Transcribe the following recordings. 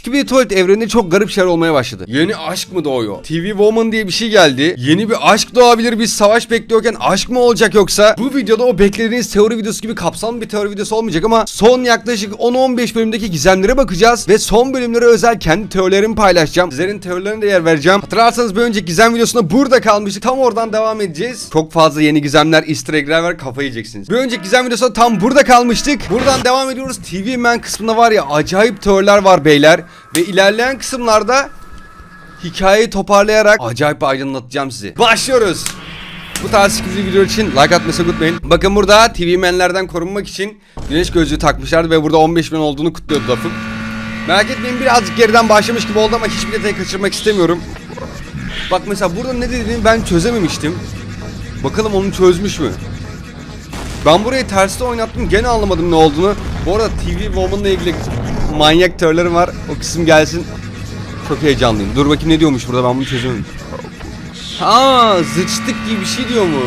Toilet evreninde çok garip şeyler olmaya başladı. Yeni aşk mı doğuyor? TV Woman diye bir şey geldi. Yeni bir aşk doğabilir. Biz savaş bekliyorken aşk mı olacak yoksa? Bu videoda o beklediğiniz teori videosu gibi kapsamlı bir teori videosu olmayacak ama son yaklaşık 10-15 bölümdeki gizemlere bakacağız ve son bölümlere özel kendi teorilerimi paylaşacağım. Sizlerin teorilerine de yer vereceğim. Hatırlarsanız bir önceki gizem videosunda burada kalmıştık. Tam oradan devam edeceğiz. Çok fazla yeni gizemler, easter egg'ler var kafayı yiyeceksiniz. Bir önceki gizem videosunda tam burada kalmıştık. Buradan devam ediyoruz. TV Man kısmında var ya acayip teoriler var beyler. Ve ilerleyen kısımlarda hikayeyi toparlayarak acayip aydınlatacağım sizi. Başlıyoruz. Bu tarz sıkıcı video için like atmayı unutmayın. Bakın burada TV menlerden korunmak için güneş gözlüğü takmışlardı ve burada 15 bin olduğunu kutluyordu Dafuk. Merak etmeyin birazcık geriden başlamış gibi oldu ama hiçbir detayı kaçırmak istemiyorum. Bak mesela burada ne dediğini ben çözememiştim. Bakalım onu çözmüş mü? Ben burayı terste oynattım gene anlamadım ne olduğunu. Bu arada TV Woman'la ilgili manyak teorilerim var. O kısım gelsin. Çok heyecanlıyım. Dur bakayım ne diyormuş burada ben bunu çözemedim. Ha zıçtık gibi bir şey diyormuş.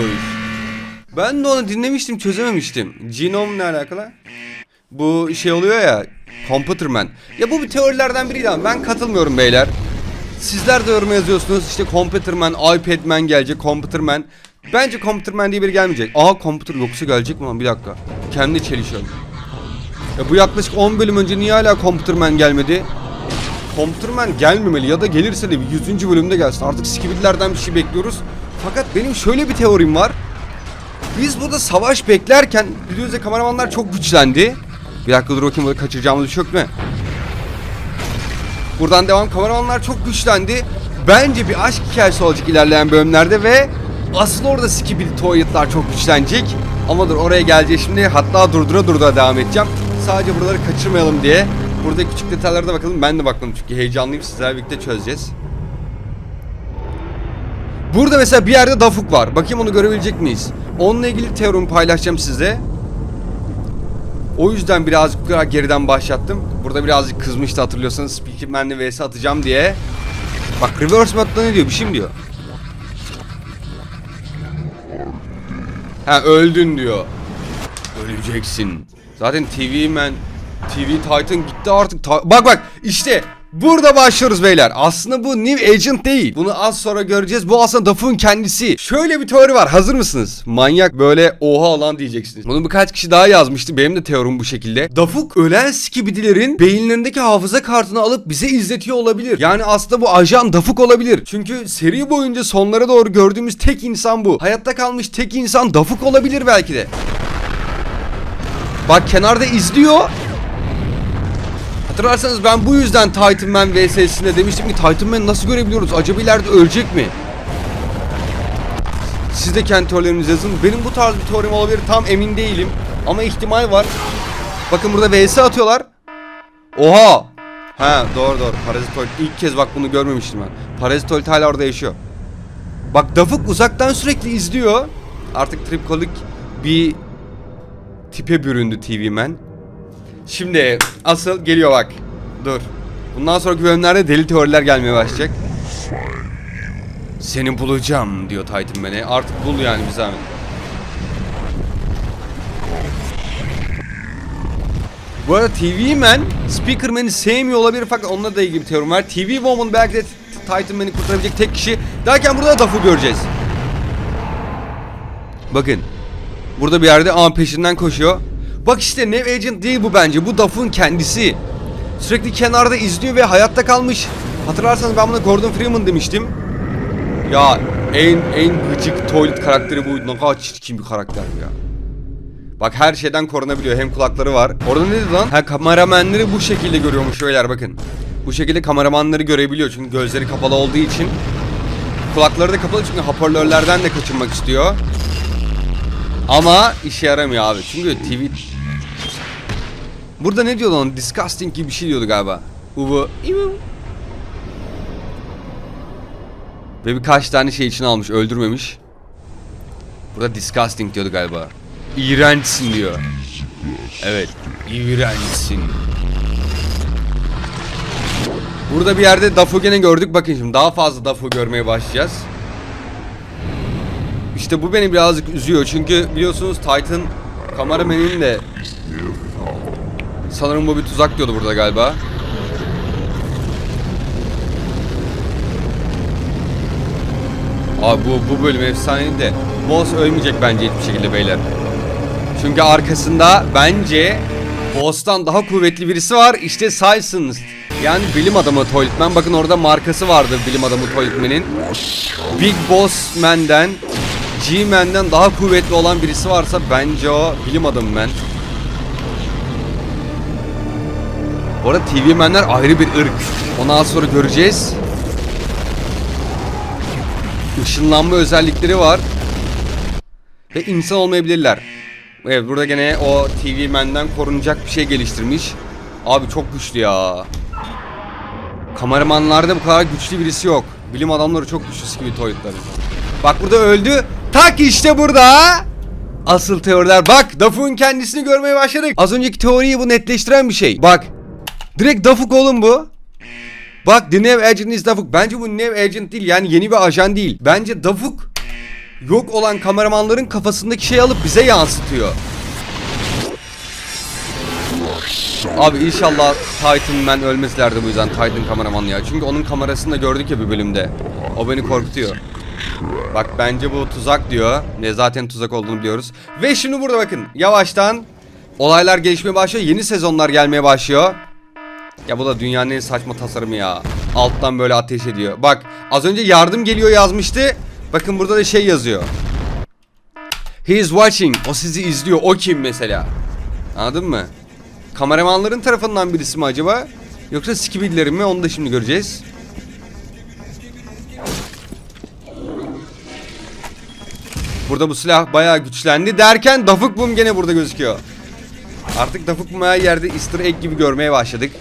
Ben de onu dinlemiştim çözememiştim. Genome ne alakalı? Bu şey oluyor ya Computerman. Ya bu bir teorilerden biriydi ama ben katılmıyorum beyler. Sizler de yoruma yazıyorsunuz işte Computerman, iPadman gelecek Computerman. Bence Computerman diye biri gelmeyecek. Aa Computer yoksa gelecek mi lan bir dakika. Kendi çelişiyorum. Ya bu yaklaşık 10 bölüm önce niye hala Computerman gelmedi? Computerman gelmemeli ya da gelirse de bir 100. bölümde gelsin. Artık Skibidilerden bir şey bekliyoruz. Fakat benim şöyle bir teorim var. Biz burada savaş beklerken biliyorsunuz kameramanlar çok güçlendi. Bir dakika dur bakayım burada kaçıracağımız bir yok mu? Buradan devam kameramanlar çok güçlendi. Bence bir aşk hikayesi olacak ilerleyen bölümlerde ve asıl orada Skibidi Toilet'lar çok güçlenecek. Ama dur oraya geleceğiz şimdi. Hatta durdura durdura devam edeceğim. Sadece buraları kaçırmayalım diye. Burada küçük detaylara da bakalım. Ben de baktım çünkü heyecanlıyım. Sizlerle birlikte çözeceğiz. Burada mesela bir yerde Dafuk var. Bakayım onu görebilecek miyiz? Onunla ilgili teorimi paylaşacağım size. O yüzden birazcık daha geriden başlattım. Burada birazcık kızmıştı hatırlıyorsanız Speakerman'le vs atacağım diye. Bak reverse modda ne diyor? Bir şey mi diyor? Ha öldün diyor. Öleceksin. Zaten TV Man, TV Titan gitti artık. Ta- bak bak işte burada başlıyoruz beyler. Aslında bu New Agent değil. Bunu az sonra göreceğiz. Bu aslında Dafuk'un kendisi. Şöyle bir teori var. Hazır mısınız? Manyak böyle oha alan diyeceksiniz. Bunu birkaç kişi daha yazmıştı. Benim de teorim bu şekilde. Dafuk ölen skibidilerin beyinlerindeki hafıza kartını alıp bize izletiyor olabilir. Yani aslında bu ajan Dafuk olabilir. Çünkü seri boyunca sonlara doğru gördüğümüz tek insan bu. Hayatta kalmış tek insan Dafuk olabilir belki de. Bak kenarda izliyor. Hatırlarsanız ben bu yüzden Titan Man vs'sinde demiştim ki Titan Man'i nasıl görebiliyoruz? Acaba ileride ölecek mi? Siz de kendi teorilerinizi yazın. Benim bu tarz bir teorim olabilir tam emin değilim. Ama ihtimal var. Bakın burada vs atıyorlar. Oha! Ha doğru doğru. Parazitoid. İlk kez bak bunu görmemiştim ben. Parazitoid hala orada yaşıyor. Bak Dafuk uzaktan sürekli izliyor. Artık tripkolik bir tipe büründü TV Man. Şimdi asıl geliyor bak. Dur. Bundan sonraki bölümlerde deli teoriler gelmeye başlayacak. Seni bulacağım diyor Titan Man'e. Artık bul yani bir zahmet. Bu arada TV Man, Speaker Man'i sevmiyor olabilir fakat onunla da ilgili bir teorim var. TV Woman belki de Titan Man'i kurtarabilecek tek kişi. Derken burada da Daf'ı göreceğiz. Bakın. Burada bir yerde an peşinden koşuyor. Bak işte Nev Agent değil bu bence. Bu Duff'un kendisi. Sürekli kenarda izliyor ve hayatta kalmış. Hatırlarsanız ben buna Gordon Freeman demiştim. Ya en en gıcık tuvalet karakteri bu. Ne kadar çirkin bir karakter ya. Bak her şeyden korunabiliyor. Hem kulakları var. Orada ne dedi lan? Ha kameramenleri bu şekilde görüyormuş şöyler bakın. Bu şekilde kameramanları görebiliyor. Çünkü gözleri kapalı olduğu için. Kulakları da kapalı çünkü hoparlörlerden de kaçınmak istiyor. Ama işe yaramıyor abi. Çünkü TV... Burada ne diyordu lan? Disgusting gibi bir şey diyordu galiba. Uvu. Ve birkaç tane şey için almış. Öldürmemiş. Burada disgusting diyordu galiba. İğrençsin diyor. Evet. İğrençsin. Burada bir yerde Dafu gene gördük. Bakın şimdi daha fazla Dafu görmeye başlayacağız. İşte bu beni birazcık üzüyor çünkü biliyorsunuz Titan kameramenin de sanırım bu bir tuzak diyordu burada galiba. Abi bu, bu bölüm efsaneydi de boss ölmeyecek bence hiçbir şekilde beyler. Çünkü arkasında bence boss'tan daha kuvvetli birisi var. İşte Sysons. Yani bilim adamı Toiletman. Bakın orada markası vardı bilim adamı Toiletman'in. Big Boss Man'den G-Man'den daha kuvvetli olan birisi varsa bence o bilim adamı man. Bu arada TV Man'ler ayrı bir ırk. Onu az sonra göreceğiz. Işınlanma özellikleri var. Ve insan olmayabilirler. Evet burada gene o TV Man'den korunacak bir şey geliştirmiş. Abi çok güçlü ya. Kameramanlarda bu kadar güçlü birisi yok. Bilim adamları çok güçlü gibi toyutları. Bak burada öldü. Tak işte burada. Asıl teoriler bak Dafuk'un kendisini görmeye başladık. Az önceki teoriyi bu netleştiren bir şey. Bak. Direkt Dafuk oğlum bu. Bak The New Agent is Dafuk. Bence bu New Agent değil yani yeni bir ajan değil. Bence Dafuk yok olan kameramanların kafasındaki şeyi alıp bize yansıtıyor. Abi inşallah Titan Man ölmezlerdi bu yüzden Titan kameraman ya. Çünkü onun kamerasını da gördük ya bir bölümde. O beni korkutuyor. Bak bence bu tuzak diyor. Ne zaten tuzak olduğunu biliyoruz. Ve şimdi burada bakın yavaştan olaylar gelişmeye başlıyor. Yeni sezonlar gelmeye başlıyor. Ya bu da dünyanın en saçma tasarımı ya. Alttan böyle ateş ediyor. Bak az önce yardım geliyor yazmıştı. Bakın burada da şey yazıyor. He is watching. O sizi izliyor. O kim mesela? Anladın mı? Kameramanların tarafından birisi mi acaba? Yoksa skibidilerin mi? Onu da şimdi göreceğiz. Burada bu silah bayağı güçlendi derken Dafuk Bum gene burada gözüküyor. Artık Dafuk Bum'u her yerde easter egg gibi görmeye başladık.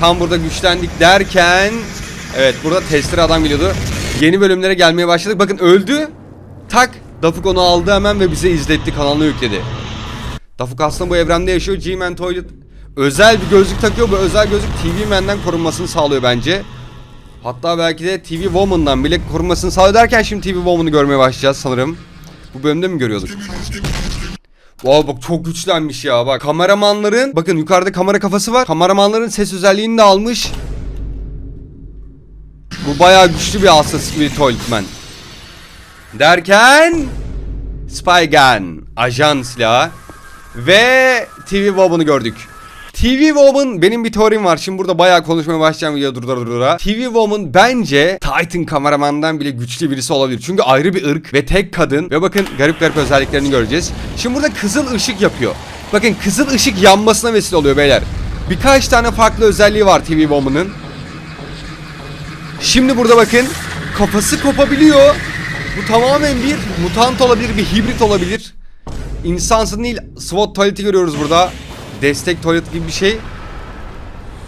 Tam burada güçlendik derken Evet burada testere adam geliyordu. Yeni bölümlere gelmeye başladık. Bakın öldü. Tak. Dafuk onu aldı hemen ve bize izletti. Kanalına yükledi. Dafuk aslında bu evrende yaşıyor. G-Man Toilet özel bir gözlük takıyor. Bu özel gözlük TV Man'den korunmasını sağlıyor bence. Hatta belki de TV Woman'dan bile korunmasını sağlıyor şimdi TV Woman'ı görmeye başlayacağız sanırım. Bu bölümde mi görüyorduk? Wow bak çok güçlenmiş ya bak. Kameramanların bakın yukarıda kamera kafası var. Kameramanların ses özelliğini de almış. Bu bayağı güçlü bir hastası gibi Toiletman. Derken Spy Gun, ajan silahı ve TV Woman'ı gördük. TV Woman benim bir teorim var. Şimdi burada bayağı konuşmaya başlayacağım video durdura durdura. TV Woman bence Titan kameramandan bile güçlü birisi olabilir. Çünkü ayrı bir ırk ve tek kadın. Ve bakın garip garip özelliklerini göreceğiz. Şimdi burada kızıl ışık yapıyor. Bakın kızıl ışık yanmasına vesile oluyor beyler. Birkaç tane farklı özelliği var TV Woman'ın. Şimdi burada bakın kafası kopabiliyor. Bu tamamen bir mutant olabilir, bir hibrit olabilir. İnsansın değil, SWAT tuvaleti görüyoruz burada. Destek tuvalet gibi bir şey.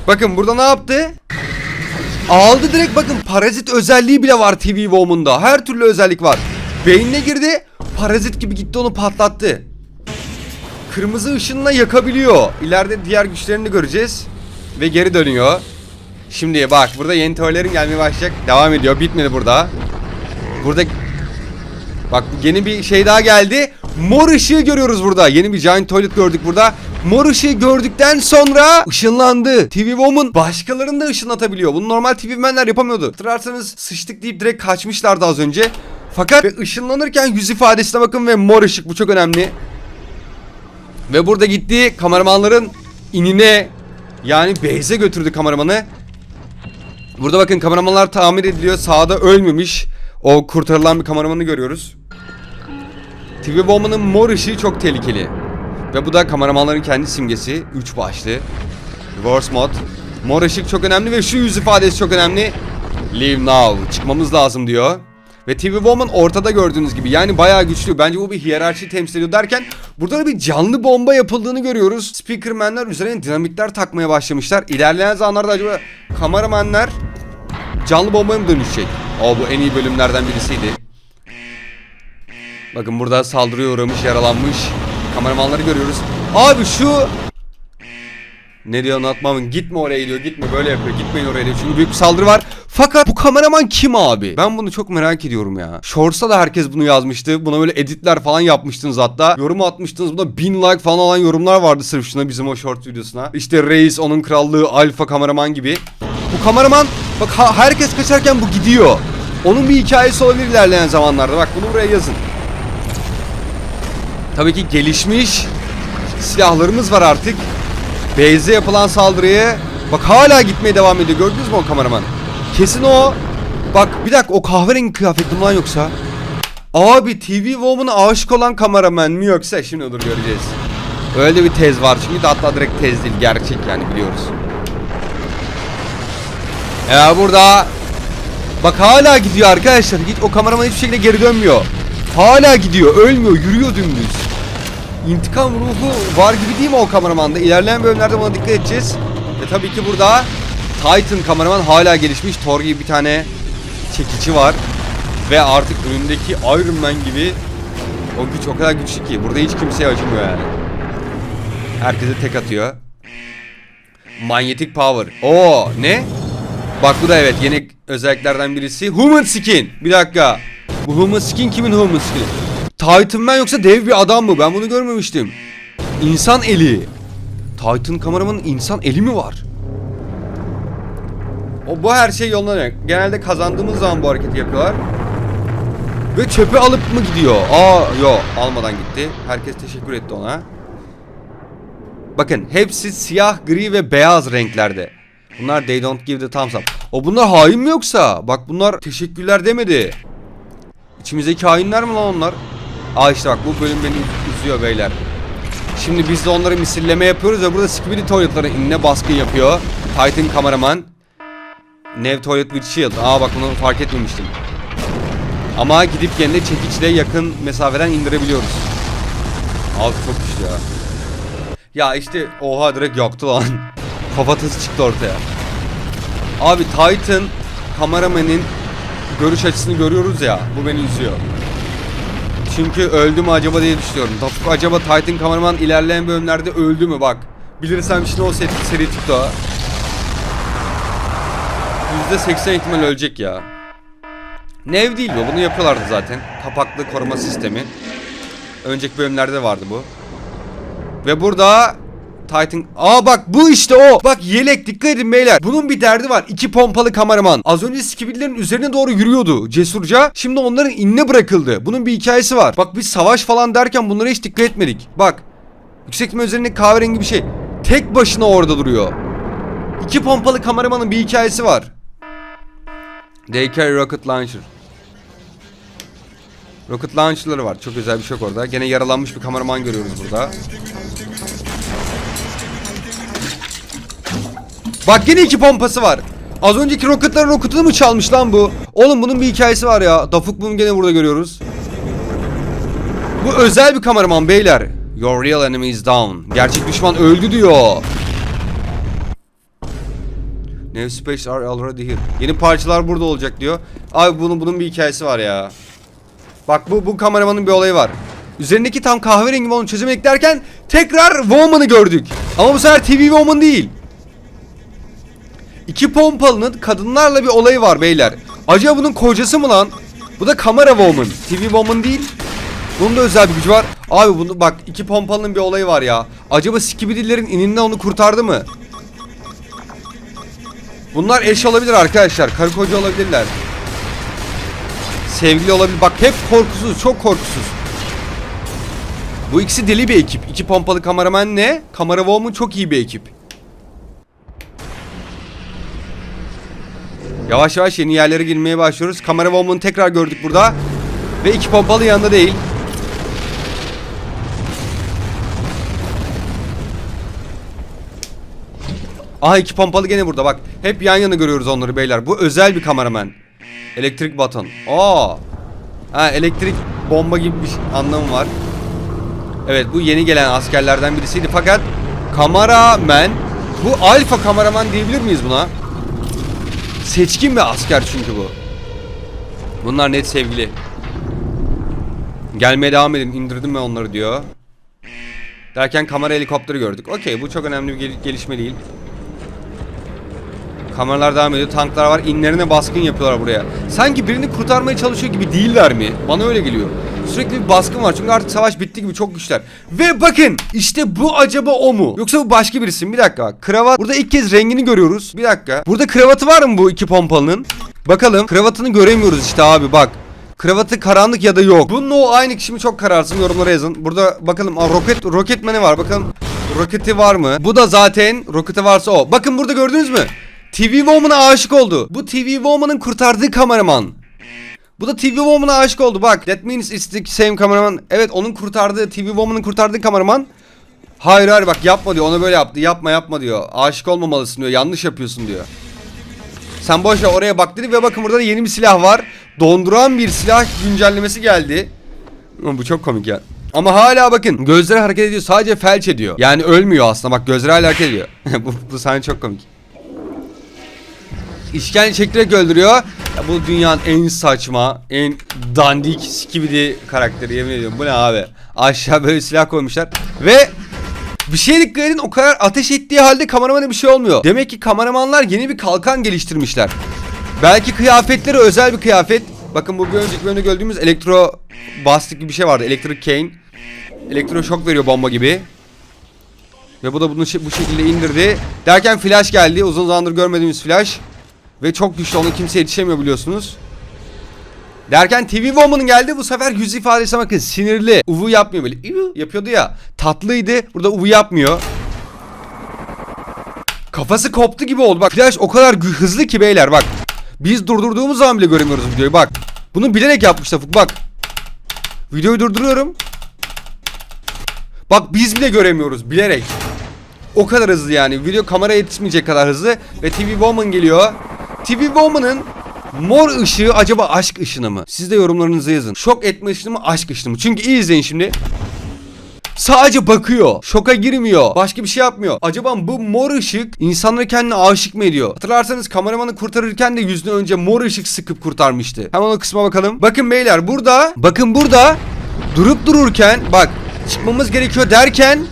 Bakın burada ne yaptı? Aldı direkt bakın parazit özelliği bile var TV Woman'da. Her türlü özellik var. Beynine girdi, parazit gibi gitti onu patlattı. Kırmızı ışınla yakabiliyor. İleride diğer güçlerini göreceğiz. Ve geri dönüyor. Şimdi bak burada yeni teorilerin gelmeye başlayacak. Devam ediyor. Bitmedi burada. Burada Bak yeni bir şey daha geldi. Mor ışığı görüyoruz burada. Yeni bir giant toilet gördük burada. Mor ışığı gördükten sonra ışınlandı. TV Woman başkalarını da ışınlatabiliyor. Bunu normal TV Man'ler yapamıyordu. Hatırlarsanız sıçtık deyip direkt kaçmışlardı az önce. Fakat ışınlanırken yüz ifadesine bakın ve mor ışık bu çok önemli. Ve burada gitti kameramanların inine yani base'e götürdü kameramanı. Burada bakın kameramanlar tamir ediliyor. Sağda ölmemiş. O kurtarılan bir kameramanı görüyoruz. TV Woman'ın mor ışığı çok tehlikeli. Ve bu da kameramanların kendi simgesi. 3 başlı. Reverse mod. Mor ışık çok önemli ve şu yüz ifadesi çok önemli. Leave now. Çıkmamız lazım diyor. Ve TV Woman ortada gördüğünüz gibi. Yani bayağı güçlü. Bence bu bir hiyerarşi temsil ediyor derken burada da bir canlı bomba yapıldığını görüyoruz. Speakermanlar üzerine dinamitler takmaya başlamışlar. İlerleyen zamanlarda acaba kameramanlar canlı bombaya mı dönüşecek? O bu en iyi bölümlerden birisiydi. Bakın burada saldırıya uğramış, yaralanmış kameramanları görüyoruz. Abi şu ne diyor anlatmamın gitme oraya diyor gitme böyle yapıyor gitmeyin oraya diyor çünkü büyük bir saldırı var. Fakat bu kameraman kim abi? Ben bunu çok merak ediyorum ya. Shorts'ta da herkes bunu yazmıştı. Buna böyle editler falan yapmıştınız hatta. Yorum atmıştınız. Buna bin like falan olan yorumlar vardı sırf şuna bizim o short videosuna. İşte reis onun krallığı alfa kameraman gibi. Bu kameraman bak herkes kaçarken bu gidiyor. Onun bir hikayesi olabilir ilerleyen zamanlarda. Bak bunu buraya yazın. Tabii ki gelişmiş silahlarımız var artık. Base'e yapılan saldırıya bak hala gitmeye devam ediyor. Gördünüz mü o kameraman? Kesin o. Bak bir dakika o kahverengi kıyafetli lan yoksa? Abi TV Woman'a aşık olan kameraman mı yoksa şimdi dur göreceğiz. Öyle bir tez var çünkü de hatta direkt tez değil gerçek yani biliyoruz. Ya burada Bak hala gidiyor arkadaşlar. Hiç o kameraman hiçbir şekilde geri dönmüyor. Hala gidiyor, ölmüyor, yürüyor dümdüz. İntikam ruhu var gibi değil mi o kameramanda? İlerleyen bölümlerde buna dikkat edeceğiz. Ve tabii ki burada Titan kameraman hala gelişmiş. Thor gibi bir tane çekici var. Ve artık önündeki Iron Man gibi o güç o kadar güçlü ki. Burada hiç kimseye acımıyor yani. Herkese tek atıyor. Manyetik power. Oo ne? Bak bu da evet yeni özelliklerden birisi. Human skin. Bir dakika. Bu human skin kimin human skin? Titan Man yoksa dev bir adam mı? Ben bunu görmemiştim. İnsan eli. Titan kameramanın insan eli mi var? O bu her şey yoluna dönüyor. Genelde kazandığımız zaman bu hareketi yapıyorlar. Ve çöpe alıp mı gidiyor? Aa yo almadan gitti. Herkes teşekkür etti ona. Bakın hepsi siyah, gri ve beyaz renklerde. Bunlar they don't give the thumbs up. O bunlar hain mi yoksa? Bak bunlar teşekkürler demedi. İçimizdeki hainler mi lan onlar? Aa işte bak bu bölüm beni üzüyor beyler. Şimdi biz de onları misilleme yapıyoruz ve burada Skibidi Toilet'ların inine baskın yapıyor. Titan kameraman. Nev Toilet with Shield. Aa bak bunu fark etmemiştim. Ama gidip kendine çekiçle yakın mesafeden indirebiliyoruz. Abi çok güçlü ya. Ya işte oha direkt yaktı lan. Kafatası çıktı ortaya. Abi Titan kameramenin görüş açısını görüyoruz ya. Bu beni üzüyor. Çünkü öldü mü acaba diye düşünüyorum. Tafuk acaba Titan kameraman ilerleyen bölümlerde öldü mü bak. Bilirsem şimdi o seri, seri çıktı o. %80 ihtimal ölecek ya. Nev değil bu. Bunu yapıyorlardı zaten. Kapaklı koruma sistemi. Önceki bölümlerde vardı bu. Ve burada Titan... Aa bak bu işte o. Bak yelek dikkat edin beyler. Bunun bir derdi var. İki pompalı kameraman. Az önce Skibidilerin üzerine doğru yürüyordu cesurca. Şimdi onların inine bırakıldı. Bunun bir hikayesi var. Bak biz savaş falan derken bunlara hiç dikkat etmedik. Bak. Yüksek ihtimal üzerinde kahverengi bir şey. Tek başına orada duruyor. İki pompalı kameramanın bir hikayesi var. They rocket launcher. Rocket launcher'ları var. Çok özel bir şey orada. Gene yaralanmış bir kameraman görüyoruz burada. Bak yine iki pompası var. Az önceki roketlerin roketini mi çalmış lan bu? Oğlum bunun bir hikayesi var ya. Dafuk bunu gene burada görüyoruz. Bu özel bir kameraman beyler. Your real enemy is down. Gerçek düşman öldü diyor. New space are already here. Yeni parçalar burada olacak diyor. Abi bunun bunun bir hikayesi var ya. Bak bu bu kameramanın bir olayı var. Üzerindeki tam kahverengi onu çözemedik derken tekrar Woman'ı gördük. Ama bu sefer TV Woman değil. İki pompalının kadınlarla bir olayı var beyler. Acaba bunun kocası mı lan? Bu da kamera woman. TV woman değil. Bunun da özel bir gücü var. Abi bunu bak iki pompalının bir olayı var ya. Acaba Skibidillerin ininden onu kurtardı mı? Bunlar eş olabilir arkadaşlar. Karı koca olabilirler. Sevgili olabilir. Bak hep korkusuz. Çok korkusuz. Bu ikisi deli bir ekip. İki pompalı kameraman ne? Kamera woman çok iyi bir ekip. Yavaş yavaş yeni yerlere girmeye başlıyoruz. Kamera woman'ı tekrar gördük burada. Ve iki pompalı yanında değil. Aha iki pompalı gene burada bak. Hep yan yana görüyoruz onları beyler. Bu özel bir kameraman. Elektrik baton. Aa. Ha elektrik bomba gibi bir şey- anlamı var. Evet bu yeni gelen askerlerden birisiydi fakat kameraman bu alfa kameraman diyebilir miyiz buna? Seçkin bir asker çünkü bu. Bunlar net sevgili. Gelmeye devam edin indirdim ben onları diyor. Derken kamera helikopteri gördük. Okey bu çok önemli bir gel- gelişme değil. Kameralar devam ediyor. Tanklar var. İnlerine baskın yapıyorlar buraya. Sanki birini kurtarmaya çalışıyor gibi değiller mi? Bana öyle geliyor. Sürekli bir baskın var. Çünkü artık savaş bitti gibi çok güçler. Ve bakın işte bu acaba o mu? Yoksa bu başka birisi mi? Bir dakika. Kravat. Burada ilk kez rengini görüyoruz. Bir dakika. Burada kravatı var mı bu iki pompalının? Bakalım kravatını göremiyoruz işte abi bak. Kravatı karanlık ya da yok. Bunun o aynı kişi mi çok kararsın yorumlara yazın. Burada bakalım aa, roket roketmeni var. Bakalım roketi var mı? Bu da zaten roketi varsa o. Bakın burada gördünüz mü? TV Woman'a aşık oldu. Bu TV Woman'ın kurtardığı kameraman. Bu da TV Woman'a aşık oldu bak. That means it's the same kameraman. Evet onun kurtardığı TV Woman'ın kurtardığı kameraman. Hayır hayır bak yapma diyor. Ona böyle yaptı. Yapma yapma diyor. Aşık olmamalısın diyor. Yanlış yapıyorsun diyor. Sen boş ver oraya bak dedi ve bakın burada da yeni bir silah var. Donduran bir silah güncellemesi geldi. Bu çok komik ya. Ama hala bakın gözleri hareket ediyor sadece felç ediyor. Yani ölmüyor aslında bak gözleri hala hareket ediyor. bu, bu sahne çok komik. İşkence çektirerek öldürüyor. Ya bu dünyanın en saçma, en dandik skibidi karakteri yemin ediyorum. Bu ne abi? Aşağı böyle silah koymuşlar. Ve bir şeye dikkat edin o kadar ateş ettiği halde kameramana bir şey olmuyor. Demek ki kameramanlar yeni bir kalkan geliştirmişler. Belki kıyafetleri özel bir kıyafet. Bakın bu bir önceki bölümde gördüğümüz elektro bastık gibi bir şey vardı. Electric cane. Elektro şok veriyor bomba gibi. Ve bu da bunu bu şekilde indirdi. Derken flash geldi. Uzun zamandır görmediğimiz flash. Ve çok güçlü onu kimse yetişemiyor biliyorsunuz. Derken TV Woman'ın geldi bu sefer yüz ifadesi bakın sinirli. Uvu yapmıyor böyle. Uvu yapıyordu ya. Tatlıydı. Burada uvu yapmıyor. Kafası koptu gibi oldu. Bak flash o kadar hızlı ki beyler bak. Biz durdurduğumuz zaman bile göremiyoruz videoyu bak. Bunu bilerek yapmış Tafuk bak. Videoyu durduruyorum. Bak biz bile göremiyoruz bilerek. O kadar hızlı yani. Video kamera yetişmeyecek kadar hızlı. Ve TV Woman geliyor. TV Woman'ın mor ışığı acaba aşk ışını mı? Siz de yorumlarınızı yazın. Şok etme ışını mı aşk ışını mı? Çünkü iyi izleyin şimdi. Sadece bakıyor. Şoka girmiyor. Başka bir şey yapmıyor. Acaba bu mor ışık insanları kendine aşık mı ediyor? Hatırlarsanız kameramanı kurtarırken de yüzünü önce mor ışık sıkıp kurtarmıştı. Hemen o kısma bakalım. Bakın beyler burada. Bakın burada. Durup dururken bak çıkmamız gerekiyor derken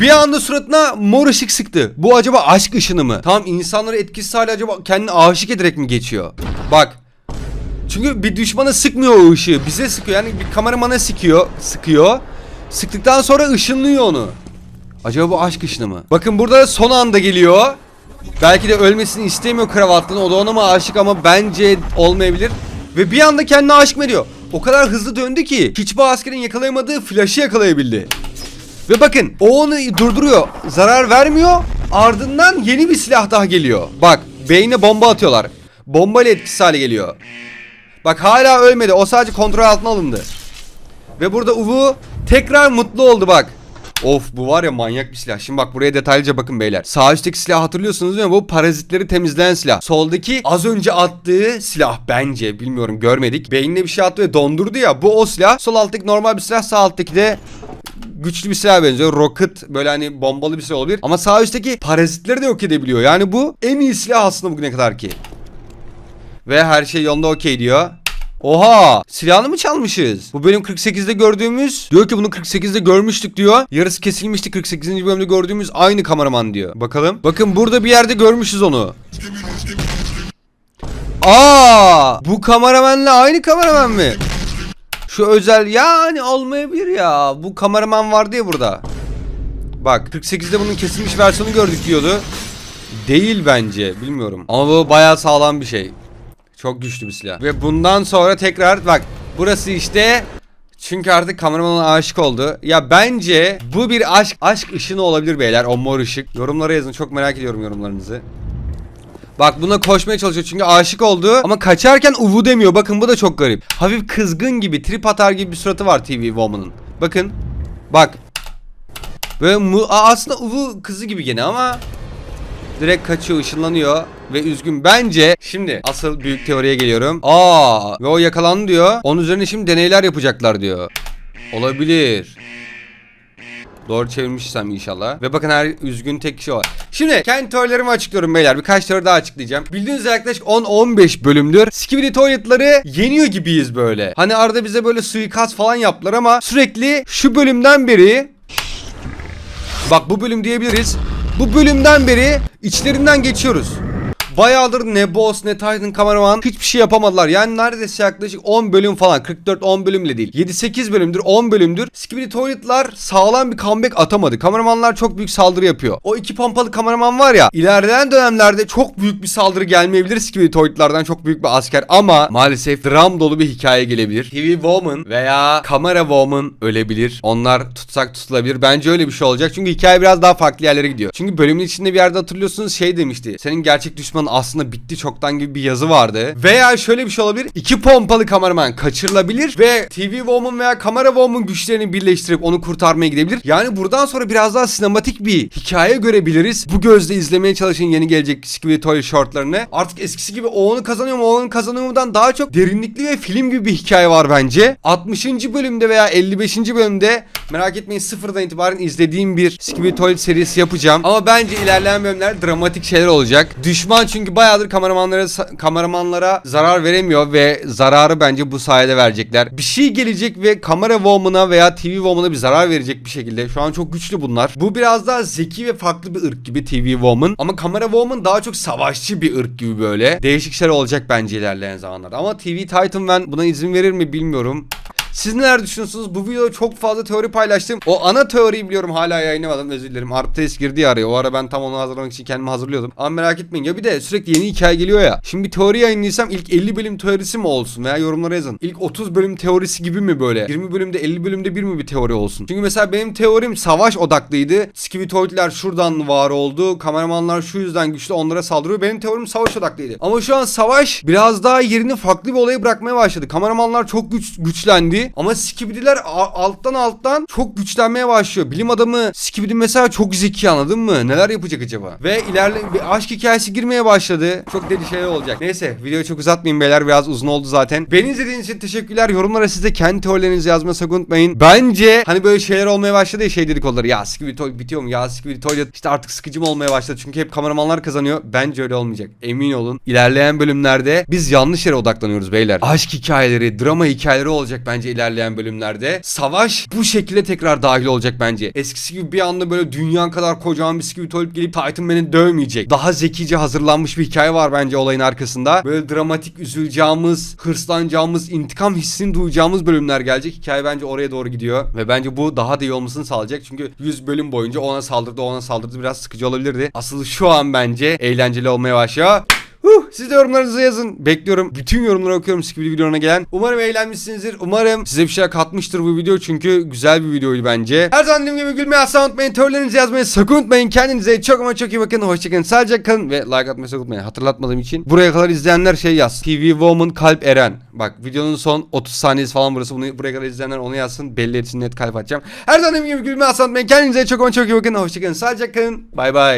bir anda suratına mor ışık sıktı. Bu acaba aşk ışını mı? Tamam insanları etkisiz hale acaba kendini aşık ederek mi geçiyor? Bak. Çünkü bir düşmana sıkmıyor o ışığı. Bize sıkıyor. Yani bir kameramana sıkıyor. Sıkıyor. Sıktıktan sonra ışınlıyor onu. Acaba bu aşk ışını mı? Bakın burada da son anda geliyor. Belki de ölmesini istemiyor kravatlının. O da ona mı aşık ama bence olmayabilir. Ve bir anda kendine aşık mı ediyor? O kadar hızlı döndü ki hiçbir askerin yakalayamadığı flaşı yakalayabildi. Ve bakın o onu durduruyor. Zarar vermiyor. Ardından yeni bir silah daha geliyor. Bak beyne bomba atıyorlar. Bomba ile etkisiz hale geliyor. Bak hala ölmedi. O sadece kontrol altına alındı. Ve burada Uvu tekrar mutlu oldu bak. Of bu var ya manyak bir silah. Şimdi bak buraya detaylıca bakın beyler. Sağ üstteki silah hatırlıyorsunuz değil mi? Bu parazitleri temizleyen silah. Soldaki az önce attığı silah bence. Bilmiyorum görmedik. Beynine bir şey attı ve dondurdu ya. Bu o silah. Sol alttaki normal bir silah. Sağ alttaki de güçlü bir silah benziyor. Rocket böyle hani bombalı bir silah olabilir. Ama sağ üstteki parazitleri de yok edebiliyor. Yani bu en iyi silah aslında bugüne kadar ki. Ve her şey yolunda okey diyor. Oha! Silahını mı çalmışız? Bu bölüm 48'de gördüğümüz diyor ki bunu 48'de görmüştük diyor. Yarısı kesilmişti 48. bölümde gördüğümüz aynı kameraman diyor. Bakalım. Bakın burada bir yerde görmüşüz onu. Aa! Bu kameramanla aynı kameraman mı? Şu özel yani olmayabilir ya. Bu kameraman vardı ya burada. Bak 48'de bunun kesilmiş versiyonu gördük diyordu. Değil bence bilmiyorum. Ama bu bayağı sağlam bir şey. Çok güçlü bir silah. Ve bundan sonra tekrar bak burası işte çünkü artık kameramana aşık oldu. Ya bence bu bir aşk aşk ışını olabilir beyler o mor ışık. Yorumlara yazın çok merak ediyorum yorumlarınızı. Bak buna koşmaya çalışıyor çünkü aşık oldu ama kaçarken uvu demiyor. Bakın bu da çok garip. Hafif kızgın gibi, trip atar gibi bir suratı var TV Woman'ın. Bakın. Bak. Böyle mu aslında uvu kızı gibi gene ama direkt kaçıyor, ışınlanıyor ve üzgün. Bence şimdi asıl büyük teoriye geliyorum. Aa ve o yakalandı diyor. Onun üzerine şimdi deneyler yapacaklar diyor. Olabilir. Doğru çevirmişsem inşallah. Ve bakın her üzgün tek kişi var. Şimdi kendi teorilerimi açıklıyorum beyler. Birkaç teori daha açıklayacağım. Bildiğiniz yaklaşık 10-15 bölümdür Skibidi Toilet'ları yeniyor gibiyiz böyle. Hani arada bize böyle suikast falan yaptılar ama sürekli şu bölümden beri Bak bu bölüm diyebiliriz. Bu bölümden beri içlerinden geçiyoruz. Bayağıdır ne boss ne Titan kameraman hiçbir şey yapamadılar. Yani neredeyse yaklaşık 10 bölüm falan 44-10 bölüm bile değil. 7-8 bölümdür 10 bölümdür. Skibidi Toilet'lar sağlam bir comeback atamadı. Kameramanlar çok büyük saldırı yapıyor. O iki pompalı kameraman var ya ilerleyen dönemlerde çok büyük bir saldırı gelmeyebilir Skibidi Toilet'lardan çok büyük bir asker ama maalesef dram dolu bir hikaye gelebilir. TV Woman veya Kamera Woman ölebilir. Onlar tutsak tutulabilir. Bence öyle bir şey olacak. Çünkü hikaye biraz daha farklı yerlere gidiyor. Çünkü bölümün içinde bir yerde hatırlıyorsunuz şey demişti. Senin gerçek düşmanın aslında bitti çoktan gibi bir yazı vardı. Veya şöyle bir şey olabilir. İki pompalı kameraman kaçırılabilir ve TV Woman veya Kamera Woman güçlerini birleştirip onu kurtarmaya gidebilir. Yani buradan sonra biraz daha sinematik bir hikaye görebiliriz. Bu gözle izlemeye çalışın yeni gelecek Skibidi Toilet shortlarını. Artık eskisi gibi o onu kazanıyor mu o kazanıyor mu'dan daha çok derinlikli ve film gibi bir hikaye var bence. 60. bölümde veya 55. bölümde merak etmeyin sıfırdan itibaren izlediğim bir Skibidi Toilet serisi yapacağım. Ama bence ilerleyen bölümler dramatik şeyler olacak. Düşman çünkü bayağıdır kameramanlara kameramanlara zarar veremiyor ve zararı bence bu sayede verecekler. Bir şey gelecek ve kamera woman'a veya TV woman'a bir zarar verecek bir şekilde. Şu an çok güçlü bunlar. Bu biraz daha zeki ve farklı bir ırk gibi TV woman. Ama kamera woman daha çok savaşçı bir ırk gibi böyle. Değişik şeyler olacak bence ilerleyen zamanlarda. Ama TV Titan ben buna izin verir mi bilmiyorum. Siz neler düşünüyorsunuz? Bu videoda çok fazla teori paylaştım. O ana teoriyi biliyorum hala yayınlamadım özür dilerim. Arttes girdi ya araya. O ara ben tam onu hazırlamak için kendimi hazırlıyordum. Ama merak etmeyin. Ya bir de sürekli yeni hikaye geliyor ya. Şimdi bir teori yayınlaysam ilk 50 bölüm teorisi mi olsun? Veya yorumlara yazın. İlk 30 bölüm teorisi gibi mi böyle? 20 bölümde 50 bölümde bir mi bir teori olsun? Çünkü mesela benim teorim savaş odaklıydı. Skibitoidler şuradan var oldu. Kameramanlar şu yüzden güçlü onlara saldırıyor. Benim teorim savaş odaklıydı. Ama şu an savaş biraz daha yerini farklı bir olaya bırakmaya başladı. Kameramanlar çok güç güçlendi. Ama Skibidiler alttan alttan çok güçlenmeye başlıyor. Bilim adamı Skibidi mesela çok zeki anladın mı? Neler yapacak acaba? Ve ilerle bir aşk hikayesi girmeye başladı. Çok deli şeyler olacak. Neyse videoyu çok uzatmayayım beyler. Biraz uzun oldu zaten. Beni izlediğiniz için teşekkürler. Yorumlara siz de kendi teorilerinizi yazmayı sakın unutmayın. Bence hani böyle şeyler olmaya başladı ya şey dedik onları. Ya Skibidi Toilet bitiyor mu? Ya Skibidi Toilet işte artık sıkıcı mı olmaya başladı? Çünkü hep kameramanlar kazanıyor. Bence öyle olmayacak. Emin olun. İlerleyen bölümlerde biz yanlış yere odaklanıyoruz beyler. Aşk hikayeleri, drama hikayeleri olacak bence ilerleyen bölümlerde. Savaş bu şekilde tekrar dahil olacak bence. Eskisi gibi bir anda böyle dünya kadar kocaman bir Skibidi Toilet gelip Titan beni dövmeyecek. Daha zekice hazırlanmış bir hikaye var bence olayın arkasında. Böyle dramatik üzüleceğimiz, hırslanacağımız, intikam hissini duyacağımız bölümler gelecek. Hikaye bence oraya doğru gidiyor. Ve bence bu daha da iyi olmasını sağlayacak. Çünkü 100 bölüm boyunca ona saldırdı, ona saldırdı. Biraz sıkıcı olabilirdi. Asıl şu an bence eğlenceli olmaya başlıyor. Huh, siz de yorumlarınızı yazın. Bekliyorum. Bütün yorumları okuyorum Skibidi videolarına gelen. Umarım eğlenmişsinizdir. Umarım size bir şey katmıştır bu video. Çünkü güzel bir videoydu bence. Her zaman dediğim gibi gülmeyi asla unutmayın. Teorilerinizi yazmayı sakın unutmayın. Kendinize çok ama çok iyi bakın. Hoşçakalın. Sadece kalın ve like atmayı sakın unutmayın. Hatırlatmadığım için. Buraya kadar izleyenler şey yaz. TV Woman Kalp Eren. Bak videonun son 30 saniyesi falan burası. Bunu buraya kadar izleyenler onu yazsın. Belli etsin net kalp atacağım. Her zaman dediğim gibi gülmeyi asla unutmayın. Kendinize çok ama çok iyi bakın. Hoşçakalın. Sadece kalın. Bay bay.